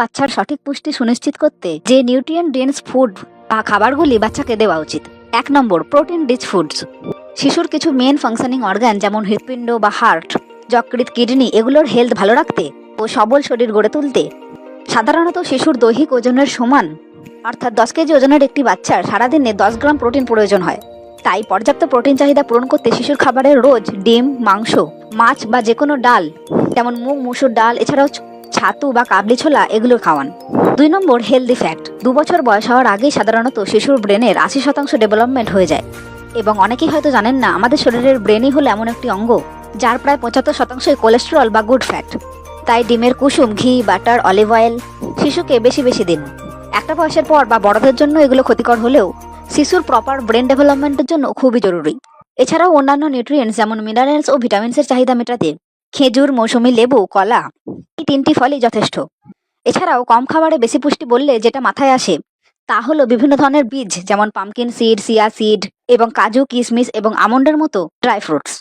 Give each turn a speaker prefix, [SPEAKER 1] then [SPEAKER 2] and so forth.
[SPEAKER 1] বাচ্চার সঠিক পুষ্টি সুনিশ্চিত করতে যে নিউট্রিয়েন্ট ডেন্স ফুড বা খাবারগুলি বাচ্চাকে দেওয়া উচিত। এক নম্বর প্রোটিন রিচ ফুডস শিশুর কিছু মেন ফাংশনিং অর্গান যেমন হৃৎপিণ্ড বা হার্ট যকৃৎ কিডনি এগুলোর হেলথ ভালো রাখতে ও সবল শরীর গড়ে তুলতে। সাধারণত শিশুর দৈহিক ওজনের সমান, অর্থাৎ দশ কেজি ওজনের একটি বাচ্চার সারাদিনে দশ গ্রাম প্রোটিন প্রয়োজন হয়। তাই পর্যাপ্ত প্রোটিন চাহিদা পূরণ করতে শিশুর খাবারে রোজ ডিম, মাংস, মাছ বা যে কোনো ডাল, যেমন মুগ, মুসুর ডাল, এছাড়াও ছাতু বা কাবলি ছোলা এগুলো খাওয়ান। দুই নম্বর হেলদি ফ্যাক্ট দু বছর বয়স হওয়ার আগেই সাধারণত শিশুর ব্রেনের আশি শতাংশ ডেভেলপমেন্ট হয়ে যায়। এবং অনেকেই হয়তো জানেন না, আমাদের শরীরের ব্রেনই হলো এমন একটি অঙ্গ, যার প্রায় পঁচাত্তর শতাংশই কোলেস্টেরল বা গুড ফ্যাট তাই ডিমের কুসুম, ঘি বাটার অলিভ অয়েল শিশুকে বেশি বেশি দিন। একটা বয়সের পর বা বড়দের জন্য এগুলো ক্ষতিকর হলেও শিশুর প্রপার ব্রেন ডেভেলপমেন্টের জন্য খুবই জরুরি। এছাড়াও অন্যান্য নিউট্রিয়েন্টস যেমন মিনারেলস ও ভিটামিনসের চাহিদা মেটাতে খেজুর, মৌসুমী লেবু, কলা এই তিনটি ফলই যথেষ্ট। এছাড়াও কম খাবারে বেশি পুষ্টি বললে যেটা মাথায় আসে, তা হলো বিভিন্ন ধরনের বীজ, যেমন পামকিন সিড সিয়া সিড এবং কাজু কিশমিশ এবং আমন্ডের মতো ড্রাই ফ্রুটস